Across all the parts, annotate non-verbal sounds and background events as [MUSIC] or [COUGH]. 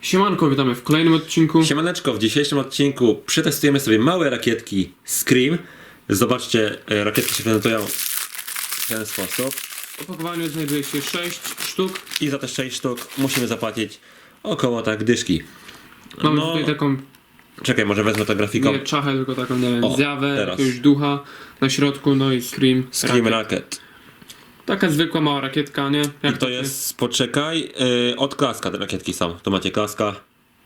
Siemanko, witamy w kolejnym odcinku. Siemaneczko, w dzisiejszym odcinku przetestujemy sobie małe rakietki Scream. Zobaczcie, e, rakietki się prezentują w ten sposób. W opakowaniu znajduje się 6 sztuk. I za te 6 sztuk musimy zapłacić około tak dyszki. Mamy No, tutaj taką, czekaj, może wezmę to grafiką. nie czachę, tylko taką, nie wiem, O, zjawę, teraz. jakiegoś ducha na środku, no i Scream. Scream rakiet. Taka zwykła mała rakietka, nie? Jak I to jest, poczekaj, e, od klaska te rakietki są. Tu macie klaska.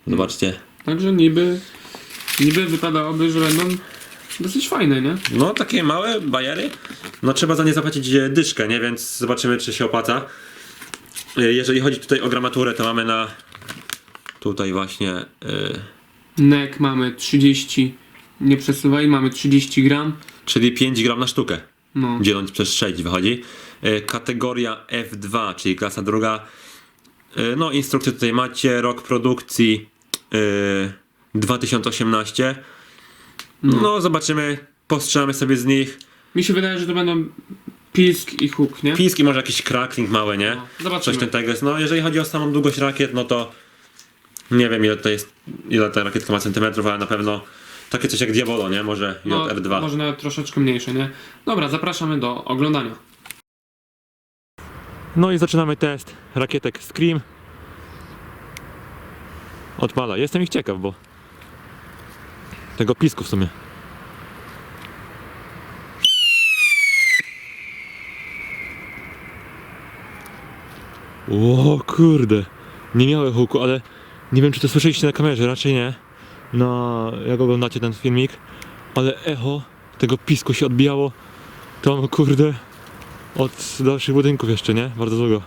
Zobaczcie. Także niby, niby wypadałoby, że będą dosyć fajne, nie? No, takie małe bajery. No, trzeba za nie zapłacić e, dyszkę, nie? Więc zobaczymy, czy się opłaca. E, Jeżeli chodzi tutaj o gramaturę, to mamy na tutaj właśnie e, Nek mamy 30, nie przesuwaj, mamy 30 gram. czyli 5 gram na sztukę. No, Dzieląc przez 6 wychodzi. E, Kategoria F2, czyli klasa druga. E, No, instrukcję tutaj macie. Rok produkcji e, 2018. No, zobaczymy. Postrzelamy sobie z nich. mi się wydaje, że to będą pisk i huk, nie? Piski może jakiś crackling mały, nie? No, zobaczymy. Coś ten tego jest. No, jeżeli chodzi o samą długość rakiet, no to nie wiem ile to jest, ile ta rakietka ma centymetrów, ale na pewno takie coś jak Diabolo, nie? Może No, JR2. może nawet troszeczkę mniejsze, nie? Dobra, zapraszamy do oglądania. No i zaczynamy test rakietek Scream. Odpala. Jestem ich ciekaw, bo tego pisku w sumie. O kurde. Nie miałem huku, ale nie wiem czy to słyszeliście na kamerze, raczej nie. No, jak oglądacie ten filmik, ale echo tego pisku się odbijało tam kurde od dalszych budynków jeszcze, nie? Bardzo długo.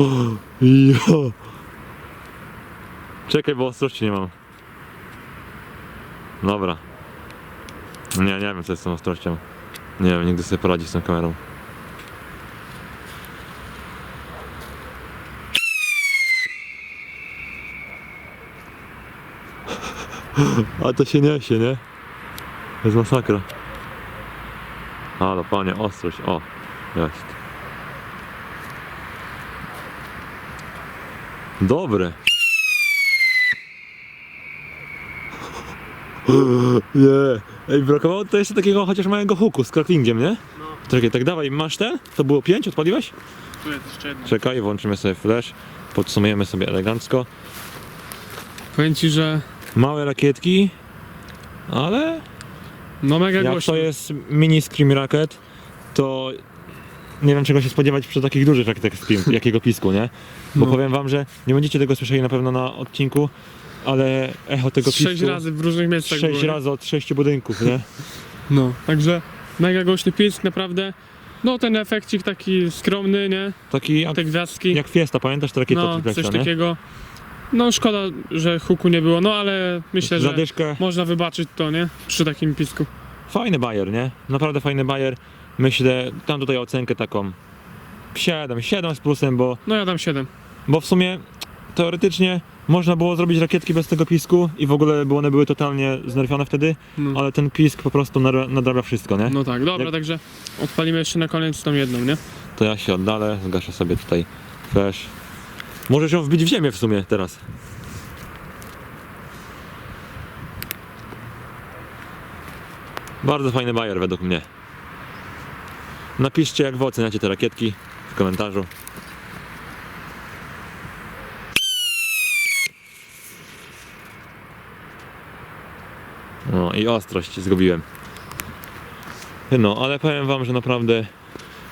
[LAUGHS] Jo. Czekaj, bo ostrości nie mam. Dobra. Nie, nie wiem co jest z tą ostrością. Nie wiem, nigdy sobie poradzić z tą kamerą. [LAUGHS] A to się niesie, nie? To jest masakra. Ale panie, ostrość, o, jest. Dobre. [LAUGHS] Nie. Ej, brakowało to jeszcze takiego chociaż małego huku z cracklingiem, nie? No. Czekaj, tak dawaj, masz ten? To było 5, odpaliłeś? Tu jest jeszcze jedno. Czekaj, włączymy sobie flash, podsumujemy sobie elegancko. Powiem ci, że Małe rakietki, ale no mega Jak głośno. to jest mini Scream Racket, to nie wiem czego się spodziewać przy takich dużych rakietach Scream, [LAUGHS] jakiego pisku, nie? Bo No. powiem wam, że nie będziecie tego słyszeli na pewno na odcinku, ale echo tego pisku Sześć razy w różnych miejscach sześć było, nie? razy od sześciu budynków, nie? [LAUGHS] No, także mega głośny pisk, naprawdę. No ten efekcik taki skromny, nie? Taki jak, Te gwiazdki. jak Fiesta, pamiętasz te rakiety no, od coś Triplexa, nie? takiego. No szkoda, że huku nie było, no ale myślę, że Zadyszkę, można wybaczyć to, nie? Przy takim pisku. fajny bajer, nie? Naprawdę fajny bajer. Myślę, tam tutaj ocenkę taką 7, 7 z plusem, bo No ja dam 7. Bo w sumie teoretycznie można było zrobić rakietki bez tego pisku i w ogóle by one były totalnie znerfione wtedy, No, ale ten pisk po prostu nar- nadrabia wszystko, nie? no tak, dobra, Jak- także odpalimy jeszcze na koniec tą jedną, nie? To ja się oddalę, zgaszę sobie tutaj flash. Możesz ją wbić w ziemię w sumie teraz. Bardzo fajny bajer według mnie. Napiszcie jak wy oceniacie te rakietki w komentarzu. No i ostrość zgubiłem. No, ale powiem wam, że naprawdę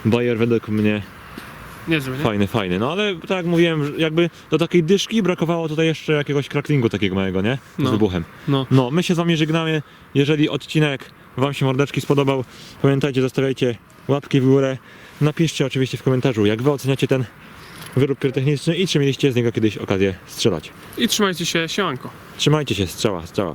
bajer według mnie Niezły, nie? Fajny, fajny. No ale tak jak mówiłem, jakby do takiej dyszki brakowało tutaj jeszcze jakiegoś cracklingu takiego małego, nie? Z No. wybuchem. No. No, my się z wami żegnamy. Jeżeli odcinek wam się mordeczki spodobał, pamiętajcie, zostawiajcie łapki w górę. Napiszcie oczywiście w komentarzu, jak wy oceniacie ten wyrób pirotechniczny i czy mieliście z niego kiedyś okazję strzelać. I trzymajcie się, siemanko. Trzymajcie się, strzała, strzała.